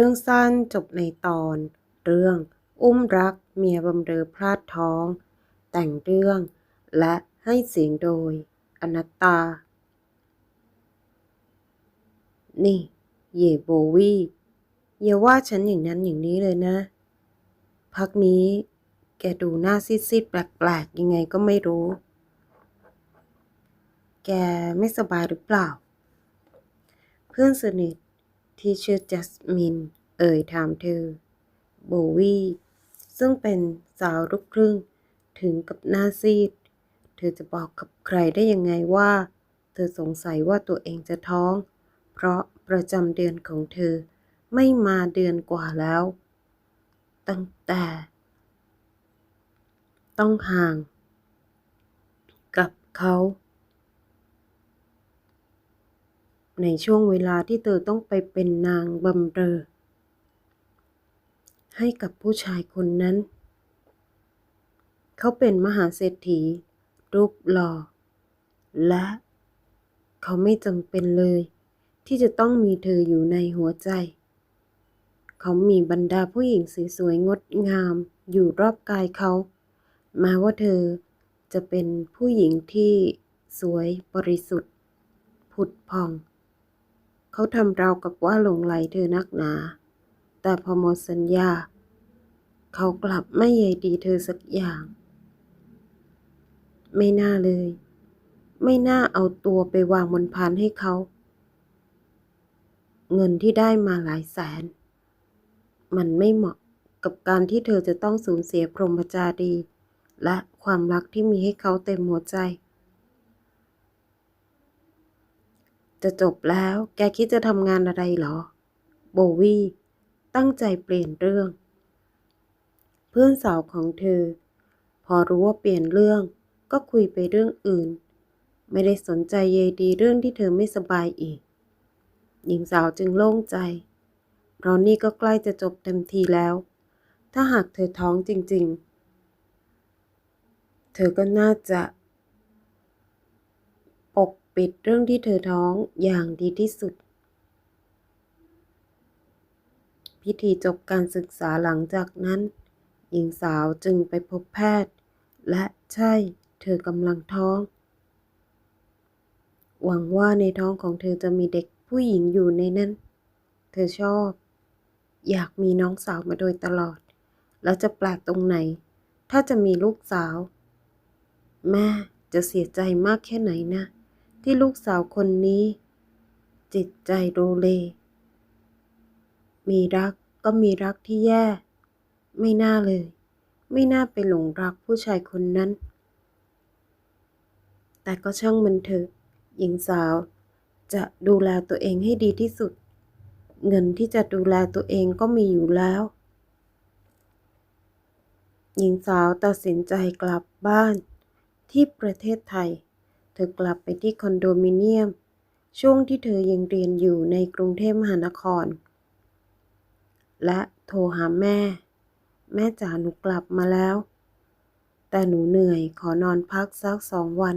เรื่องสั้นจบในตอน เรื่อง อุ้มรักเมียบำเรอพลาดท้อง แต่งเรื่อง และให้เสียงโดย อนัตตา นี่ เย่โบวี่อย่าว่าฉันอย่างนั้นอย่างนี้เลยนะ พักนี้ แกดูหน้าซีดๆแปลกๆ ยังไงก็ไม่รู้ แกไม่สบายหรือเปล่า เพื่อนสนิท ที่ชื่อจัสมิน เอ่ยถามเธอ โบวีซึ่งเป็นสาวลูกครึ่ง ถึงกับหน้าซีด เธอจะบอกกับใครได้ยังไงว่า เธอสงสัยว่าตัวเองจะท้อง เพราะประจำเดือนของเธอไม่มาเดือนกว่าแล้ว ตั้งแต่ ต้องห่าง กับเขา ในช่วงเวลาที่เธอต้องไปเป็นนางบำเรอ ให้กับผู้ชายคนนั้น เขาเป็นมหาเศรษฐี รูปหล่อ และเขาไม่จำเป็นเลย ที่จะต้องมีเธออยู่ในหัวใจ เขามีบรรดาผู้หญิงสวยๆงดงามอยู่รอบกายเขาแม้ว่าเธอจะเป็นผู้หญิงที่สวยบริสุทธิ์ ผุดพอง เขาทำราวกับว่าหลงไหลเธอนักหนา แต่พอหมดสัญญา เขากลับไม่ใยดีเธอสักอย่าง ไม่น่าเลย ไม่น่าเอาตัวไปวางบนพานให้เขา เงินที่ได้มาหลายแสน มันไม่เหมาะกับการที่เธอจะต้องสูญเสียพรหมจารีและความรักที่มีให้เขาเต็มหัวใจ จะจบแล้วแกคิดจะทำงานอะไรเหรอ โบวี่ตั้งใจเปลี่ยนเรื่อง เพื่อนสาวของเธอ พอรู้ว่าเปลี่ยนเรื่องก็คุยไปเรื่องอื่น ไม่ได้สนใจเยดีเรื่องที่เธอไม่สบายอีก หญิงสาวจึงโล่งใจเพราะนี่ก็ใกล้จะจบเต็มทีแล้ว ถ้าหากเธอท้องจริง ๆ เธอก็น่าจะ ปิดเรื่องที่เธอท้องอย่างดีที่สุด พิธีจบการศึกษาหลังจากนั้น หญิงสาวจึงไปพบแพทย์ และใช่เธอกำลังท้อง หวังว่าในท้องของเธอจะมีเด็กผู้หญิงอยู่ในนั้น เธอชอบ อยากมีน้องสาวมาโดยตลอด แล้วจะแปลกตรงไหน ถ้าจะมีลูกสาว แม่จะเสียใจมากแค่ไหนนะ ที่ลูกสาวคนนี้ จิตใจโรเล มีรักก็มีรักที่แย่ ไม่น่าเลย ไม่น่าไปหลงรักผู้ชายคนนั้น แต่ก็ช่างมันเถอะ หญิงสาวจะดูแลตัวเองให้ดีที่สุด เงินที่จะดูแลตัวเองก็มีอยู่แล้ว หญิงสาวตัดสินใจกลับบ้านที่ประเทศไทย เธอกลับไปที่คอนโดมิเนียม ช่วงที่เธอยังเรียนอยู่ในกรุงเทพมหานคร และโทรหาแม่ แม่จ๋าหนูกลับมาแล้ว แต่หนูเหนื่อยขอนอนพักสักสองวัน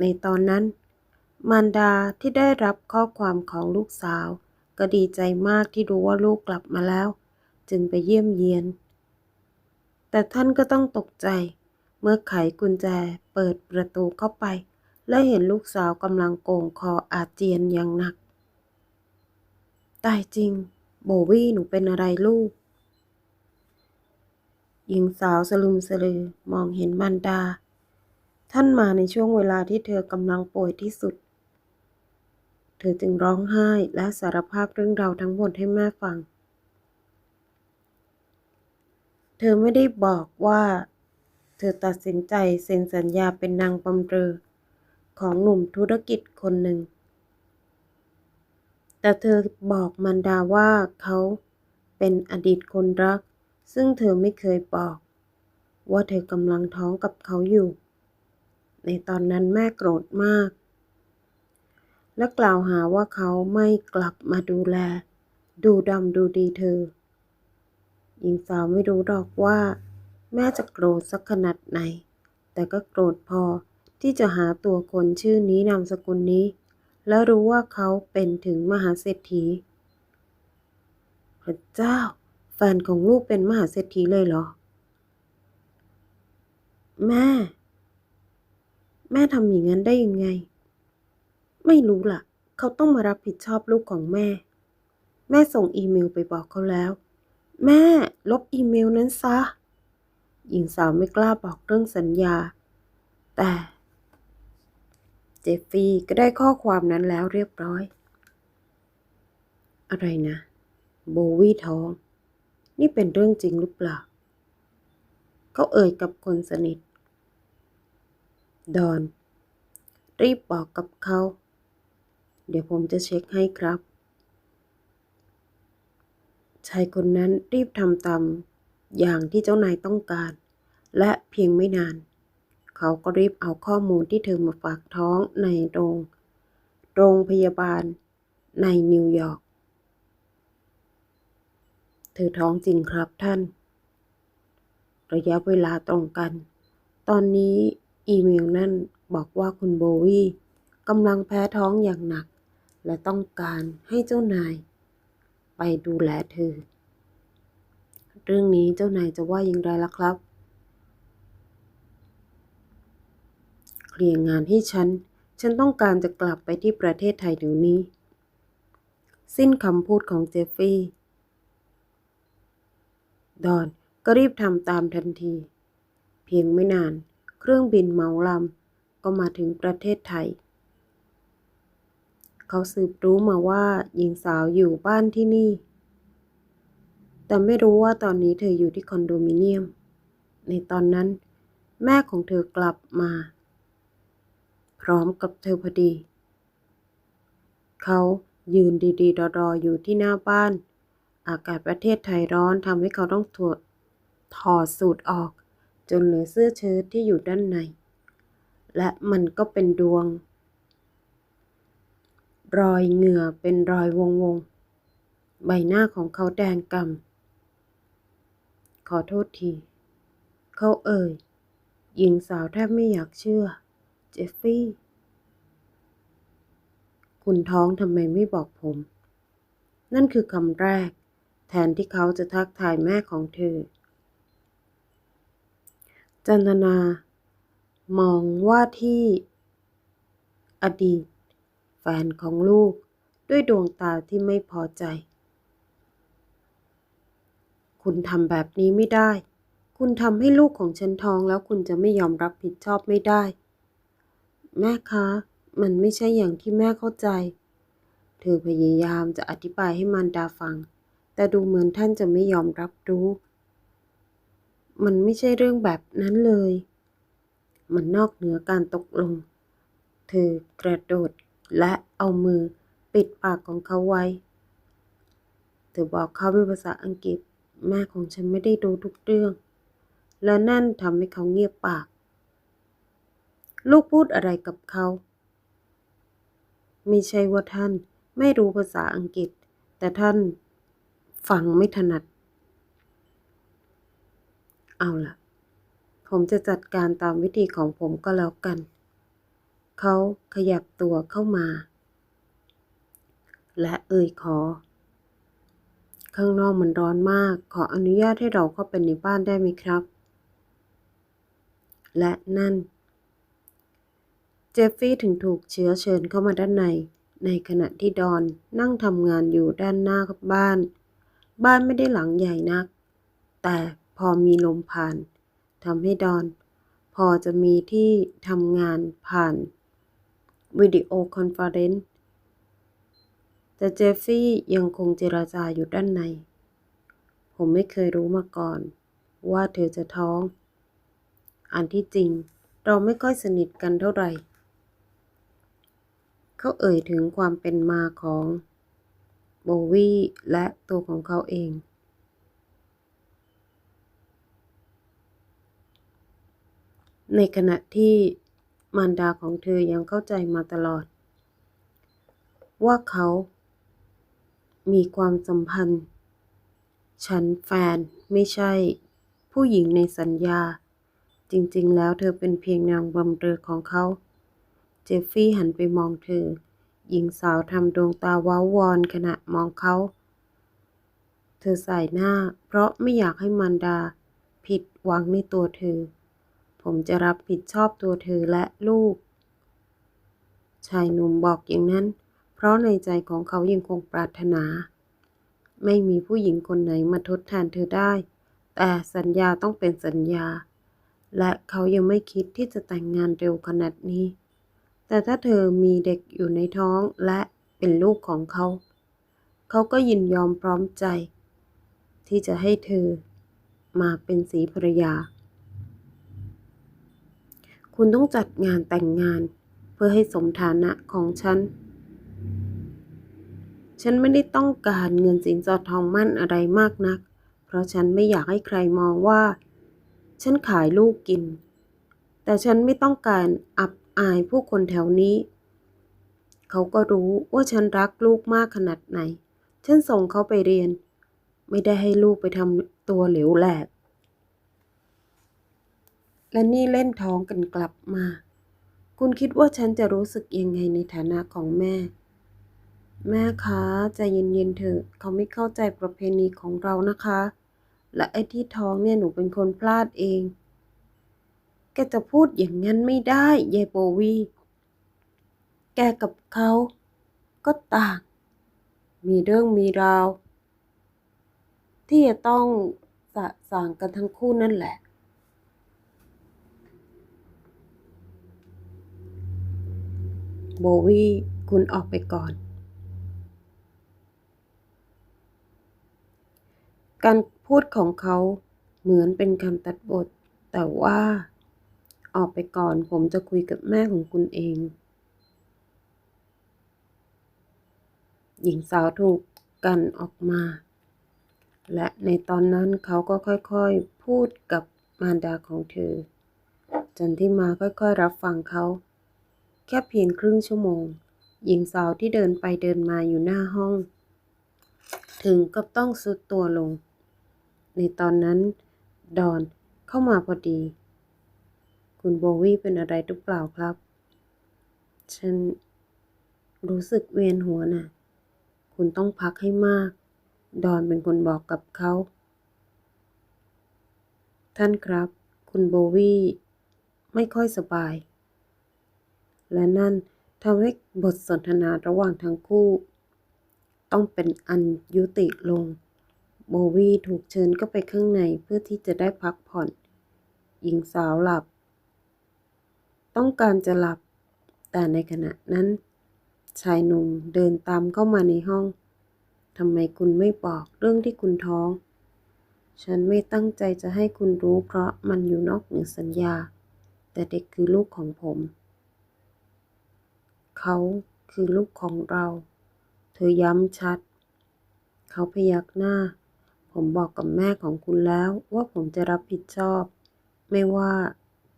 ในตอนนั้น มารดาที่ได้รับข้อความของลูกสาว ก็ดีใจมากที่รู้ว่าลูกกลับมาแล้ว จึงไปเยี่ยมเยียน แต่ท่านก็ต้องตกใจ เมื่อไขกุญแจเปิดประตูเข้าไป และเห็นลูกสาวกำลังโก่งคออาเจียนอย่างหนัก ตายจริง โบวี่หนูเป็นอะไรลูก หญิงสาวสลุมสลือมองเห็นมันดา ท่านมาในช่วงเวลาที่เธอกำลังป่วยที่สุด เธอจึงร้องไห้และสารภาพเรื่องราวทั้งหมดให้แม่ฟัง เธอไม่ได้บอกว่า เธอตัดสินใจเซ็นสัญญาเป็นนางบำเรอ ของหนุ่มธุรกิจคนหนึ่ง แต่เธอบอกมันดาว่าเขาเป็นอดีตคนรัก ซึ่งเธอไม่เคยบอก ว่าเธอกำลังท้องกับเขาอยู่ ในตอนนั้นแม่โกรธมาก และกล่าวหาว่าเขาไม่กลับมาดูแล ดูดำดูดีเธอ หญิงสาวไม่รู้หรอกว่า แม่จะโกรธสักขนาดไหน แต่ก็โกรธพอที่จะหาตัวคนชื่อนี้นามสกุลนี้ และรู้ว่าเขาเป็นถึงมหาเศรษฐี พระเจ้า แฟนของลูกเป็นมหาเศรษฐีเลยเหรอ แม่ แม่ทำอย่างนั้นได้ยังไง ไม่รู้ล่ะ เขาต้องมารับผิดชอบลูกของแม่ แม่ส่งอีเมลไปบอกเขาแล้ว แม่ลบอีเมลนั้นซะ หญิงสาวไม่กล้าบอกเรื่องสัญญา แต่เจฟฟี่ก็ได้ข้อความนั้นแล้วเรียบร้อย อะไรนะ โบวี่ท้อง นี่เป็นเรื่องจริงหรือเปล่า เขาเอ่ยกับคนสนิท ดอน รีบบอกกับเขา เดี๋ยวผมจะเช็คให้ครับ ชายคนนั้นรีบทำตาม อย่างที่เจ้านายต้องการ และเพียงไม่นาน เขาก็รีบเอาข้อมูลที่เธอมาฝากท้องในโรง โรงพยาบาลในนิวยอร์ก เธอท้องจริงครับท่าน ระยะเวลาตรงกัน ตอนนี้อีเมลนั่นบอกว่าคุณโบวี่กำลังแพ้ท้องอย่างหนัก และต้องการให้เจ้านาย ไปดูแลเธอ เรื่องนี้เจ้านายจะว่าอย่างไรล่ะครับ เคลียร์งานให้ฉัน ฉันต้องการจะกลับไปที่ประเทศไทยเดี๋ยวนี้ สิ้นคำพูดของเจฟฟี่ ดอนก็รีบทำตามทันที เพียงไม่นาน เครื่องบินเมาลำก็มาถึงประเทศไทย เขาสืบรู้มาว่าหญิงสาวอยู่บ้านที่นี่ แต่ไม่รู้ว่าตอนนี้เธออยู่ที่คอนโดมิเนียม ในตอนนั้น แม่ของเธอกลับมา พร้อมกับเธอพอดี เขายืนดีๆรอๆ อยู่ที่หน้าบ้าน อากาศประเทศไทยร้อนทำให้เขาต้องถอดถอดสูตรออก จนเหลือเสื้อเชิ้ตที่อยู่ด้านใน และมันก็เป็นดวง รอยเหงื่อเป็นรอยวงๆ ใบหน้าของเขาแดงก่ำ ขอโทษที เขาเอ่ย หญิงสาวแทบไม่อยากเชื่อ เจฟฟี่ คุณท้องทำไมไม่บอกผม นั่นคือคำแรก แทนที่เขาจะทักทายแม่ของเธอ จันทนา มองว่าที่ อดีต แฟนของลูกด้วยดวงตาที่ไม่พอใจ คุณทำแบบนี้ไม่ได้ คุณทำให้ลูกของฉันท้องแล้วคุณจะไม่ยอมรับผิดชอบไม่ได้ แม่คะ มันไม่ใช่อย่างที่แม่เข้าใจ เธอพยายามจะอธิบายให้มารดาฟัง แต่ดูเหมือนท่านจะไม่ยอมรับรู้ มันไม่ใช่เรื่องแบบนั้นเลย มันนอกเหนือการตกลง เธอกระโดดและเอามือปิดปากของเขาไว้ เธอบอกเขาเป็นภาษาอังกฤษ แม่ของฉันไม่ได้รู้ทุกเรื่อง และนั่นทำให้เขาเงียบปาก ลูกพูดอะไรกับเขา ไม่ใช่ว่าท่านไม่รู้ภาษาอังกฤษ แต่ท่านฟังไม่ถนัด เอาล่ะ ผมจะจัดการตามวิธีของผมก็แล้วกัน เขาขยับตัวเข้ามา และเอ่ยขอ ข้างนอกมันร้อนมาก ขออนุญาตให้เราเข้าไปในบ้านได้ไหมครับ และนั่น เจฟฟี่ถึงถูกเชื้อเชิญเข้ามาด้านใน ในขณะที่ดอนนั่งทำงานอยู่ด้านหน้าบ้าน บ้านไม่ได้หลังใหญ่นัก แต่พอมีลมผ่านทำให้ดอน พอจะมีที่ทำงานผ่านวิดีโอคอนเฟอเรนซ์ แต่เจฟฟี่ยังคงเจราจาอยู่ด้านใน ผมไม่เคยรู้มาก่อน ว่าเธอจะท้อง อันที่จริงเราไม่ค่อยสนิทกันเท่าไหร่ เขาเอ่ยถึงความเป็นมาของโบวี่และตัวของเขาเอง ในขณะที่มารดาของเธอยังเข้าใจมาตลอด ว่าเขา มีความสัมพันธ์ ฉันแฟนไม่ใช่ ผู้หญิงในสัญญา จริงๆ แล้วเธอเป็นเพียงนางบำเรอของเขา เจฟฟี่หันไปมองเธอ หญิงสาวทำดวงตาว้าวอนขณะมองเขา เธอใสายหน้า เพราะไม่อยากให้มารดา ผิดหวังในตัวเธอ ผมจะรับผิดชอบตัวเธอและลูก ชายหนุ่มบอกอย่างนั้น ราะในใจของเขายังคงปรารถนา ไม่มีผู้หญิงคนไหนมาทดแทนเธอได้ แต่สัญญาต้องเป็นสัญญา และเขายังไม่คิดที่จะแต่งงานเร็วขนาดนี้ แต่ถ้าเธอมีเด็กอยู่ในท้องและเป็นลูกของเขา เขาก็ยินยอมพร้อมใจ ที่จะให้เธอมาเป็นสีภรรยา คุณต้องจัดงานแต่งงานเพื่อให้สมฐานะของฉัน ฉันไม่ได้ต้องการเงินสินสอดทองมั่นอะไรมากนัก เพราะฉันไม่อยากให้ใครมองว่า ฉันขายลูกกิน แต่ฉันไม่ต้องการอับอายผู้คนแถวนี้ เขาก็รู้ว่าฉันรักลูกมากขนาดไหน ฉันส่งเขาไปเรียน ไม่ได้ให้ลูกไปทำตัวเหลวแหลก และนี่เล่นท้องกันกลับมา คุณคิดว่าฉันจะรู้สึกยังไงในฐานะของแม่ แม่คะใจเย็นๆเถอะเขาไม่เข้าใจประเพณีของเรานะคะ และไอ้ที่ท้องเนี่ยหนูเป็นคนพลาดเอง แกจะพูดอย่างนั้นไม่ได้ยายโบวีแกกับเขาก็ต่าง มีเรื่องมีราว ที่จะต้องสะสางกันทั้งคู่นั่นแหละ โบวี่คุณออกไปก่อน การพูดของเขาเหมือนเป็นคำตัดบท แต่ว่า ออกไปก่อนผมจะคุยกับแม่ของคุณเอง หญิงสาวถูกกันออกมา และในตอนนั้นเขาก็ค่อยๆพูดกับมารดาของเธอจนที่มาค่อยๆรับฟังเขา แค่เพียงครึ่งชั่วโมง หญิงสาวที่เดินไปเดินมาอยู่หน้าห้อง ถึงกับต้องสุดตัวลง ในตอนนั้น ดอนเข้ามาพอดี คุณโบวี่เป็นอะไรหรือเปล่าครับ ฉันรู้สึกเวียนหัวน่ะ คุณต้องพักให้มาก ดอนเป็นคนบอกกับเขา ท่านครับ คุณโบวี่ไม่ค่อยสบาย และนั่นทำให้บทสนทนาระหว่างทั้งคู่ ต้องเป็นอันยุติลง โบวีถูกเชิญเข้าไปข้างในเพื่อที่จะได้พักผ่อน หญิงสาวหลับ ต้องการจะหลับ แต่ในขณะนั้น ชายหนุ่มเดินตามเข้ามาในห้องทำไมคุณไม่บอกเรื่องที่คุณท้อง ฉันไม่ตั้งใจจะให้คุณรู้เพราะมันอยู่นอกเหนือสัญญา แต่เด็กคือลูกของผม เขาคือลูกของเรา เธอย้ำชัด เขาพยักหน้า ผมบอกกับแม่ของคุณแล้วว่าผมจะรับผิดชอบ ไม่ว่า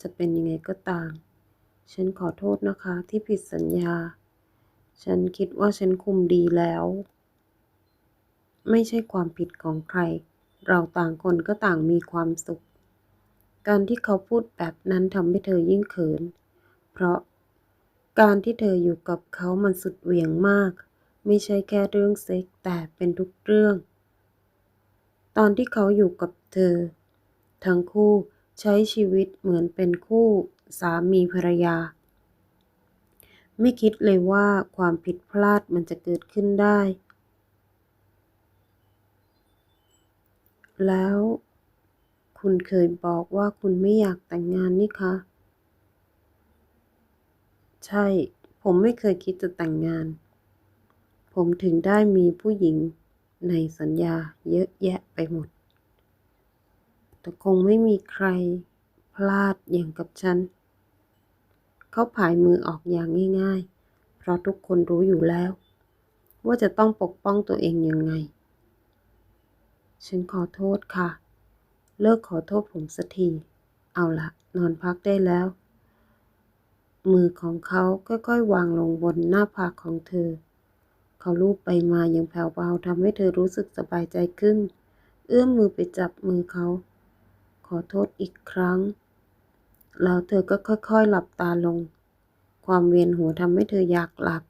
จะเป็นยังไงก็ตาม ฉันขอโทษนะคะที่ผิดสัญญา ฉันคิดว่าฉันคุมดีแล้ว ไม่ใช่ความผิดของใคร เราต่างคนก็ต่างมีความสุข การที่เขาพูดแบบนั้นทำให้เธอยิ่งเขิน เพราะการที่เธออยู่กับเขามันสุดเหวี่ยงมาก ไม่ใช่แค่เรื่องเซ็กแต่เป็นทุกเรื่อง ตอนที่เขาอยู่กับเธอ ทั้งคู่ใช้ชีวิตเหมือนเป็นคู่สามีภรรยา ไม่คิดเลยว่าความผิดพลาดมันจะเกิดขึ้นได้ แล้วคุณเคยบอกว่าคุณไม่อยากแต่งงานนี่คะ ใช่ ผมไม่เคยคิดจะแต่งงาน ผมถึงได้มีผู้หญิง ในสัญญาเยอะแยะไปหมด แต่คงไม่มีใครพลาดอย่างกับฉัน เขาผายมือออกอย่างง่ายๆ เพราะทุกคนรู้อยู่แล้ว ว่าจะต้องปกป้องตัวเองยังไง ฉันขอโทษค่ะ เลิกขอโทษผมสักที เอาละนอนพักได้แล้ว มือของเขาค่อยๆ วางลงบนหน้าผากของเธอ เขาลูบไปมาอย่างแผ่วเบาทำให้เธอรู้สึกสบายใจขึ้น เอื้อมมือไปจับมือเขา ขอโทษอีกครั้ง แล้วเธอก็ค่อยๆ หลับตาลง ความเวียนหัวทำให้เธออยากหลับ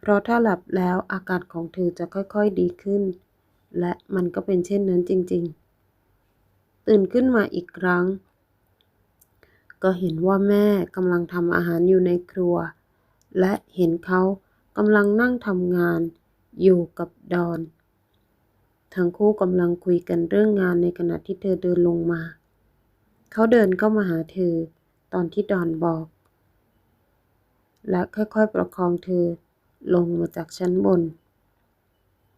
เพราะถ้าหลับแล้วอาการของเธอจะค่อยๆดีขึ้น และมันก็เป็นเช่นนั้นจริงๆ ตื่นขึ้นมาอีกครั้ง ก็เห็นว่าแม่กำลังทำอาหารอยู่ในครัว และเห็นเขา กำลังนั่งทำงานอยู่กับดอน ทั้งคู่กำลังคุยกันเรื่องงานในขณะที่เธอเดินลงมา เขาเดินเข้ามาหาเธอตอนที่ดอนบอก และค่อยๆประคองเธอลงมาจากชั้นบน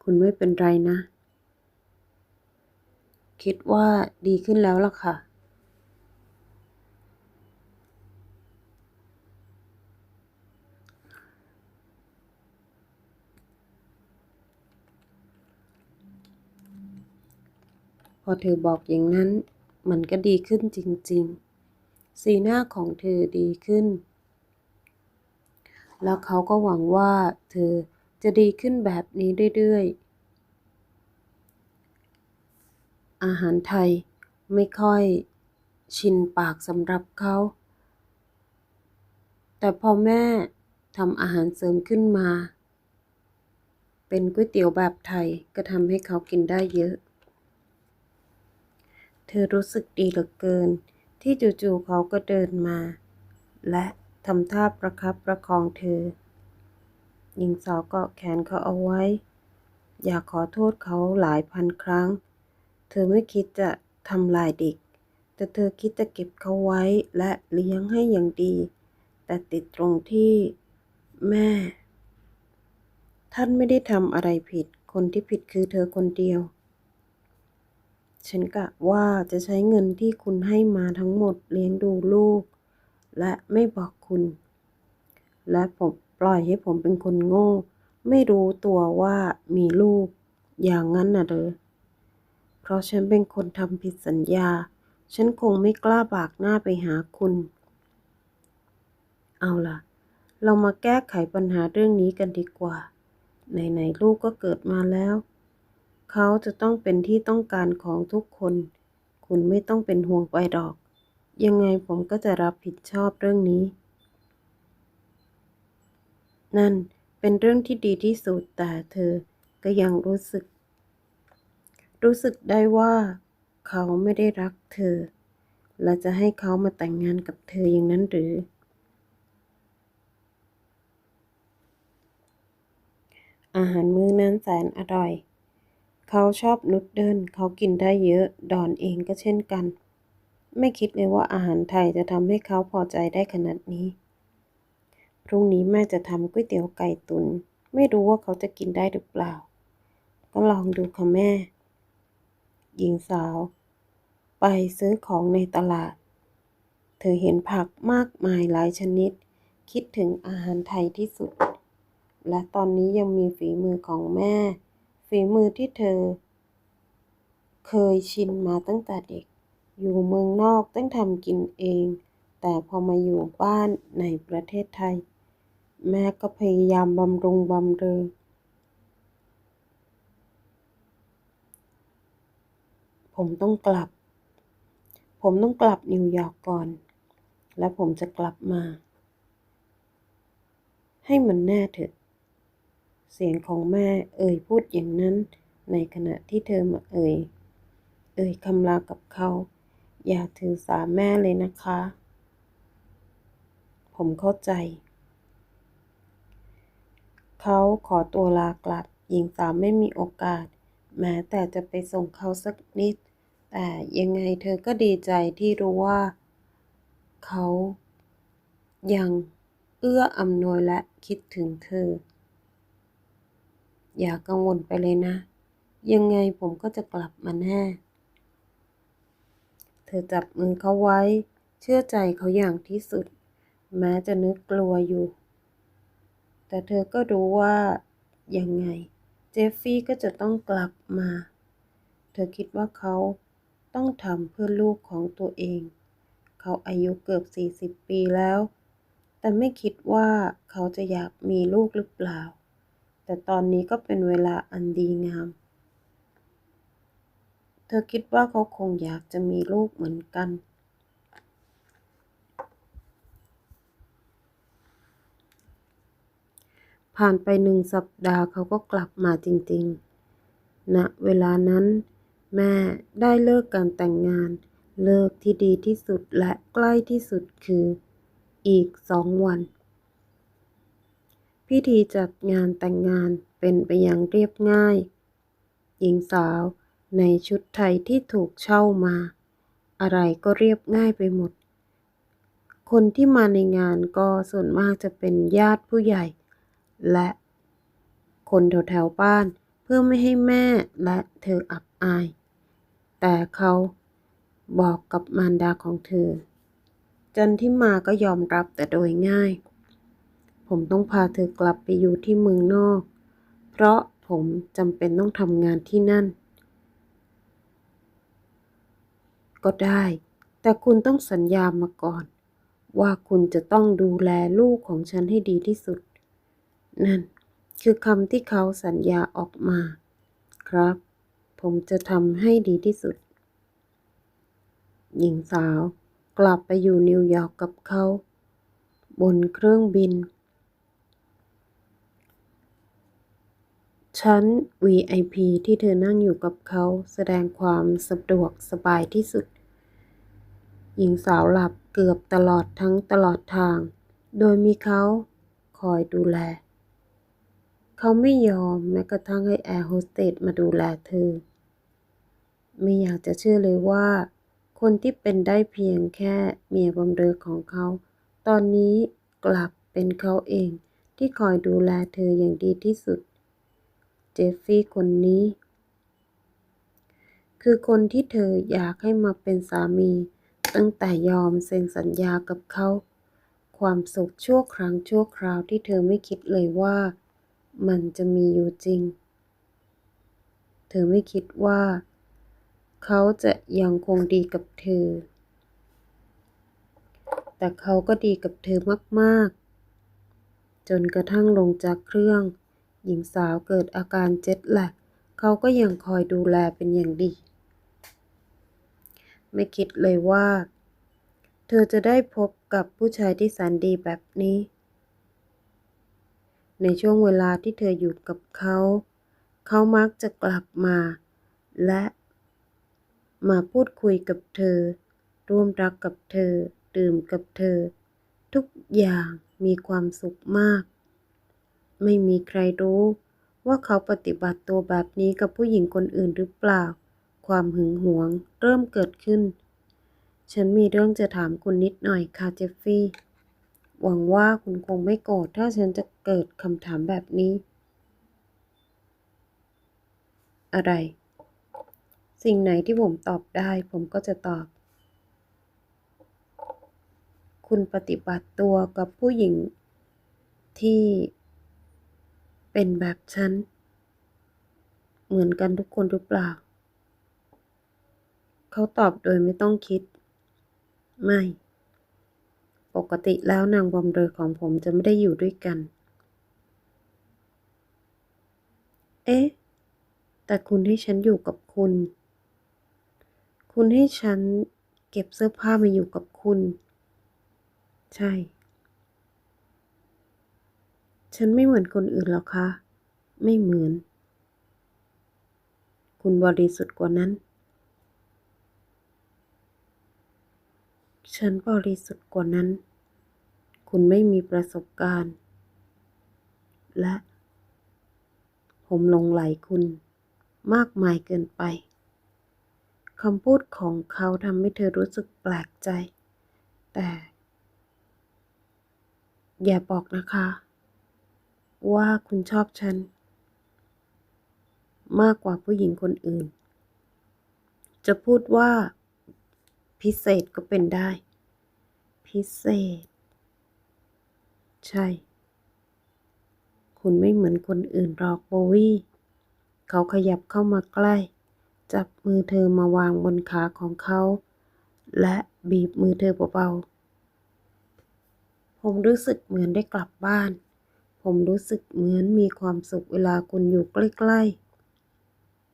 คุณไม่เป็นไรนะ คิดว่าดีขึ้นแล้วล่ะค่ะ อเธอบอกอย่างนั้น มันก็ดีขึ้นจริง ๆ สีหน้าของเธอดีขึ้น แล้วเขาก็หวังว่าเธอจะดีขึ้นแบบนี้เรื่อยๆ อาหารไทยไม่ค่อยชินปากสำหรับเขา แต่พอแม่ทำอาหารเสริมขึ้นมา เป็นก๋วยเตี๋ยวแบบไทยก็ทำให้เขากินได้เยอะ เธอรู้สึกดีเหลือเกิน ที่จู่ๆเขาก็เดินมา และทำท่าประคับประคองเธอ หญิงสาวเกาะแขนเขาเอาไว้ อยากขอโทษเขาหลายพันครั้ง เธอไม่คิดจะทำลายเด็ก แต่เธอคิดจะเก็บเขาไว้และเลี้ยงให้อย่างดี แต่ติดตรงที่แม่ ท่านไม่ได้ทำอะไรผิด คนที่ผิดคือเธอคนเดียว ฉันกะว่าจะใช้เงินที่คุณให้มาทั้งหมดเลี้ยงดูลูก และไม่บอกคุณ และผมปล่อยให้ผมเป็นคนโง่ ไม่รู้ตัวว่ามีลูก อย่างนั้นน่ะเด้อเพราะฉันเป็นคนทำผิดสัญญา ฉันคงไม่กล้าบากหน้าไปหาคุณ เอาล่ะ เรามาแก้ไขปัญหาเรื่องนี้กันดีกว่า ไหนๆลูกก็เกิดมาแล้ว เขาจะต้องเป็นที่ต้องการของทุกคน คุณไม่ต้องเป็นห่วงไปหรอก ยังไงผมก็จะรับผิดชอบเรื่องนี้ นั่นเป็นเรื่องที่ดีที่สุดแต่เธอก็ยังรู้สึก รู้สึกได้ว่าเขาไม่ได้รักเธอ และจะให้เขามาแต่งงานกับเธออย่างนั้นหรือ อาหารมื้อนั้นแสนอร่อย เขาชอบนุดเดิลเขากินได้เยอะ ดอนเองก็เช่นกัน ไม่คิดเลยว่าอาหารไทยจะทำให้เขาพอใจได้ขนาดนี้ พรุ่งนี้แม่จะทำก๋วยเตี๋ยวไก่ตุน ไม่รู้ว่าเขาจะกินได้หรือเปล่า ก็ลองดูค่ะแม่ หญิงสาว ไปซื้อของในตลาด เธอเห็นผักมากมายหลายชนิด คิดถึงอาหารไทยที่สุด และตอนนี้ยังมีฝีมือของแม่ ฝีมือที่เธอ เคยชินมาตั้งแต่เด็ก อยู่เมืองนอกต้องทำกินเอง แต่พอมาอยู่บ้านในประเทศไทย แม่ก็พยายามบำรุงบำเรอผมต้องกลับ ผมต้องกลับนิวยอร์กก่อน และผมจะกลับมา ให้มันแน่เถอะ เสียงของแม่เอ่ยพูดอย่างนั้น ในขณะที่เธอมาเอ่ย เอ่ยคำลากับเขา อย่าถือสาแม่เลยนะคะ ผมเข้าใจ เขาขอตัวลากลับ หญิงสาวไม่มีโอกาส แม้แต่จะไปส่งเขาสักนิด แต่ยังไงเธอก็ดีใจที่รู้ว่า เขายังเอื้ออำนวยและคิดถึงเธอ อย่ากังวลไปเลยนะ ยังไงผมก็จะกลับมาแน่ เธอจับมือเขาไว้ เชื่อใจเขาอย่างที่สุด แม้จะนึกกลัวอยู่ แต่เธอก็รู้ว่า ยังไง เจฟฟี่ก็จะต้องกลับมา เธอคิดว่าเขาต้องทำเพื่อลูกของตัวเอง เขาอายุเกือบ 40 ปีแล้ว แต่ไม่คิดว่าเขาจะอยากมีลูกหรือเปล่า แต่ตอนนี้ก็เป็นเวลาอันดีงาม เธอคิดว่าเขาคงอยากจะมีลูกเหมือนกัน ผ่านไปหนึ่งสัปดาห์เขาก็กลับมาจริงๆณเวลานั้นแม่ได้เลิกการแต่งงาน เลิกที่ดีที่สุดและใกล้ที่สุดคือ อีกสองวัน พิธีจัดงานแต่งงานเป็นไปอย่างเรียบง่าย หญิงสาวในชุดไทยที่ถูกเช่ามา อะไรก็เรียบง่ายไปหมด คนที่มาในงานก็ส่วนมากจะเป็นญาติผู้ใหญ่ และคนแถวๆบ้านเพื่อไม่ให้แม่และเธออับอาย แต่เขาบอกกับมารดาของเธอ จันทิมาก็ยอมรับแต่โดยง่าย ผมต้องพาเธอกลับไปอยู่ที่เมืองนอก เพราะผมจำเป็นต้องทำงานที่นั่น ก็ได้ แต่คุณต้องสัญญามาก่อน ว่าคุณจะต้องดูแลลูกของฉันให้ดีที่สุด นั่นคือคำที่เขาสัญญาออกมา ครับ ผมจะทำให้ดีที่สุด หญิงสาวกลับไปอยู่นิวยอร์กกับเขา บนเครื่องบิน ชั้น VIP ที่เธอนั่งอยู่กับเขาแสดงความสะดวกสบายที่สุด หญิงสาวหลับเกือบตลอดทั้งตลอดทาง โดยมีเขาคอยดูแล เขาไม่ยอมแม้กระทั่งให้แอร์โฮสเตสมาดูแลเธอ ไม่อยากจะเชื่อเลยว่า คนที่เป็นได้เพียงแค่เมียบำเรอของเขา ตอนนี้กลับเป็นเขาเองที่คอยดูแลเธออย่างดีที่สุด เจฟฟี่คนนี้ คือคนที่เธออยากให้มาเป็นสามี ตั้งแต่ยอมเซ็นสัญญากับเขา ความสุขชั่วครั้งชั่วคราวที่เธอไม่คิดเลยว่า มันจะมีอยู่จริง เธอไม่คิดว่า เขาจะยังคงดีกับเธอ แต่เขาก็ดีกับเธอมากๆจนกระทั่งลงจากเครื่อง หญิงสาวเกิดอาการเจ็ตแลกเขาก็ยังคอยดูแลเป็นอย่างดี ไม่คิดเลยว่า เธอจะได้พบกับผู้ชายที่แสนดีแบบนี้ ในช่วงเวลาที่เธออยู่กับเขา เขามักจะกลับมา และมาพูดคุยกับเธอ ร่วมรักกับเธอ ดื่มกับเธอ ทุกอย่างมีความสุขมาก ไม่มีใครรู้ ว่าเขาปฏิบัติตัวแบบนี้กับผู้หญิงคนอื่นหรือเปล่า ความหึงหวงเริ่มเกิดขึ้น ฉันมีเรื่องจะถามคุณนิดหน่อยค่ะเจฟฟี่ หวังว่าคุณคงไม่โกรธถ้าฉันจะเกิดคำถามแบบนี้ อะไร สิ่งไหนที่ผมตอบได้ ผมก็จะตอบคุณปฏิบัติตัวกับผู้หญิงที่ เป็นแบบฉัน เหมือนกันทุกคนหรือเปล่า เขาตอบโดยไม่ต้องคิด ไม่ ปกติแล้วนางบำเรอของผมจะไม่ได้อยู่ด้วยกัน เอ๊ะ แต่คุณให้ฉันอยู่กับคุณ คุณให้ฉันเก็บเสื้อผ้ามาอยู่กับคุณ ใช่ ฉันไม่เหมือนคนอื่นหรอกคะ ไม่เหมือน คุณบริสุทธิ์กว่านั้น ฉันบริสุทธิ์กว่านั้น คุณไม่มีประสบการณ์ และ ผมหลงไหลคุณมากมายเกินไปคำพูดของเขาทำให้เธอรู้สึกแปลกใจ แต่ อย่าบอกนะคะ ว่าคุณชอบฉัน มากกว่าผู้หญิงคนอื่น จะพูดว่า พิเศษก็เป็นได้ พิเศษ ใช่ คุณไม่เหมือนคนอื่นหรอกโบวี่เขาขยับเข้ามาใกล้ จับมือเธอมาวางบนขาของเขา และบีบมือเธอเบาๆผมรู้สึกเหมือนได้กลับบ้าน ผมรู้สึกเหมือนมีความสุขเวลาคุณอยู่ใกล้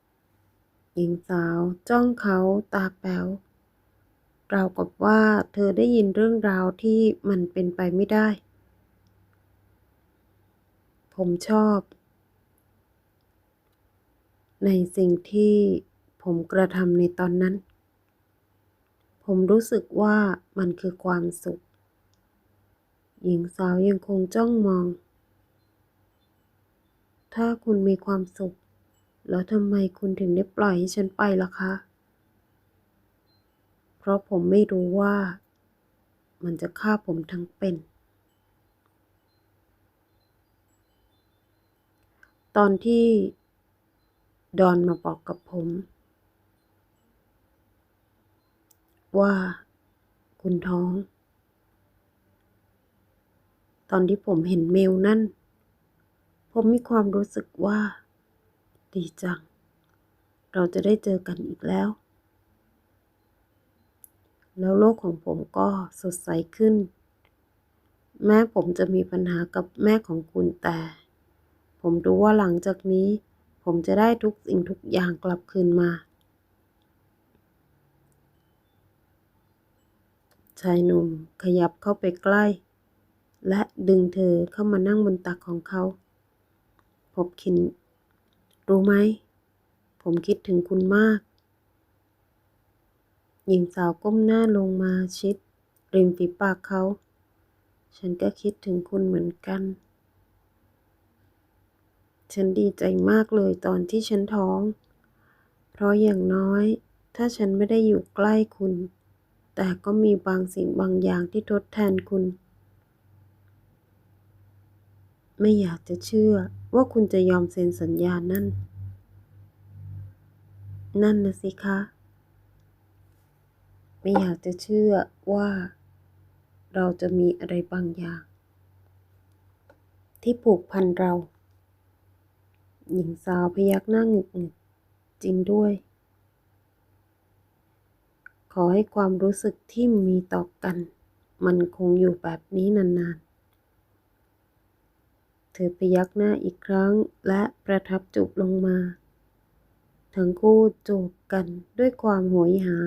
ๆ หญิงสาวจ้องเขาตาแป๋วราวกับว่าเธอได้ยินเรื่องราวที่มันเป็นไปไม่ได้ ผมชอบ ในสิ่งที่ผมกระทำในตอนนั้น ผมรู้สึกว่ามันคือความสุข หญิงสาวยังคงจ้องมอง ถ้าคุณมีความสุข แล้วทำไมคุณถึงได้ปล่อยให้ฉันไปล่ะคะ เพราะผมไม่รู้ว่า มันจะฆ่าผมทั้งเป็น ตอนที่ดอนมาบอกกับผม ว่าคุณท้อง ตอนที่ผมเห็นเมลนั่น ผมมีความรู้สึกว่า ดีจัง เราจะได้เจอกันอีกแล้ว แล้วโลกของผมก็สดใสขึ้น แม้ผมจะมีปัญหากับแม่ของคุณแต่ ผมรู้ว่าหลังจากนี้ ผมจะได้ทุกสิ่งทุกอย่างกลับคืนมาชายหนุ่มขยับเข้าไปใกล้ และดึงเธอเข้ามานั่งบนตักของเขา ผมคิดรู้ไหม ผมคิดถึงคุณมาก หญิงสาวก้มหน้าลงมาชิด ริมฝีปากเขา ฉันก็คิดถึงคุณเหมือนกัน ฉันดีใจมากเลยตอนที่ฉันท้อง เพราะอย่างน้อย ถ้าฉันไม่ได้อยู่ใกล้คุณ แต่ก็มีบางสิ่งบางอย่างที่ทดแทนคุณ ไม่อยากจะเชื่อ ว่าคุณจะยอมเซ็นสัญญานั่น นั่นนะสิคะ ไม่อยากจะเชื่อว่า เราจะมีอะไรบางอย่าง ที่ผูกพันเรา หญิงสาวพยักหน้าหงึกหงึกจริงด้วย ขอให้ความรู้สึกที่มีต่อกัน มันคงอยู่แบบนี้นานๆ เธอพยักหน้าอีกครั้งและประทับจูบลงมา ทั้งคู่จูบกันด้วยความโหยหา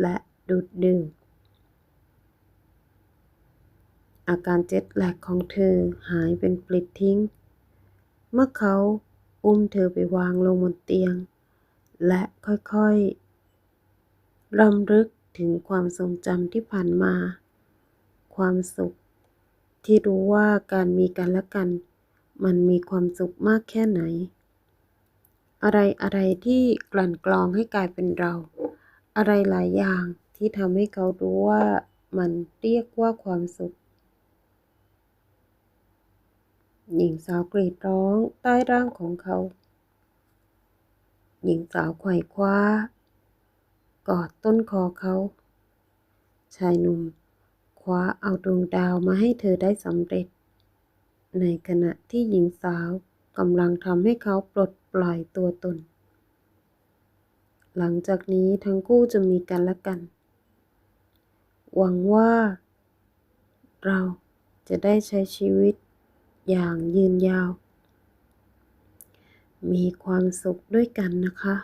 และดูดดื่มอาการเจ็ตแหลกของเธอหายเป็นปลิดทิ้ง เมื่อเขาอุ้มเธอไปวางลงบนเตียง และค่อยๆรำลึกถึงความทรงจำที่ผ่านมา ความสุขที่รู้ว่าการมีกันและกัน มันมีความสุขมากแค่ไหน อะไรอะไรที่กลั่นกรองให้กลายเป็นเรา อะไรหลายอย่างที่ทำให้เขารู้ว่ามันเรียกว่าความสุข หญิงสาวกรีดร้องใต้ร่างของเขา หญิงสาวไขว่คว้า กอดต้นคอเขา ชายหนุ่มคว้าเอาดวงดาวมาให้เธอได้สำเร็จ ในขณะที่หญิงสาวกำลังทำให้เขาปลดปล่อยตัวตน หลังจากนี้ทั้งคู่จะมีกันและกัน หวังว่า เราจะได้ใช้ชีวิตอย่างยืนยาว มีความสุขด้วยกันนะคะ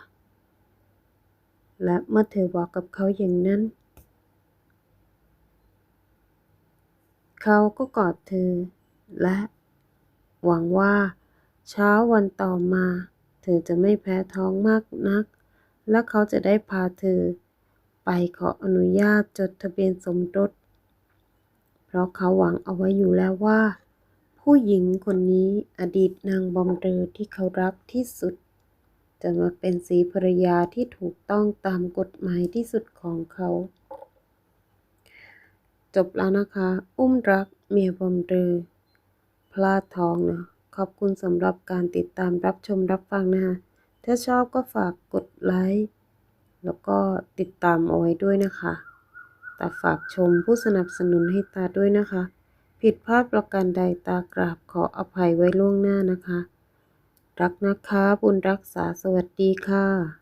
และเมื่อเธอบอกกับเขาอย่างนั้น เขาก็กอดเธอและ หวังว่า เช้าวันต่อมา เธอจะไม่แพ้ท้องมากนัก และเขาจะได้พาเธอ ไปขออนุญาตจดทะเบียนสมรส เพราะเขาหวังเอาไว้อยู่แล้วว่า ผู้หญิงคนนี้อดีตนางบอมเรอที่เขารักที่สุด จะมาเป็นสีภรรยาที่ถูกต้องตามกฎหมายที่สุดของเขาจบแล้วนะคะ อุ้มรักเมียบอมเรอ พลาดทองนะ ขอบคุณสำหรับการติดตามรับชมรับฟังนะคะถ้าชอบก็ฝากกดไลค์ แล้วก็ติดตามเอาไว้ด้วยนะคะ แต่ฝากชมผู้สนับสนุนให้ตาด้วยนะคะ ผิดพลาดประการใดตากราบขออภัยไว้ล่วงหน้านะคะ รักนะคะ บุญรักษาสวัสดีค่ะ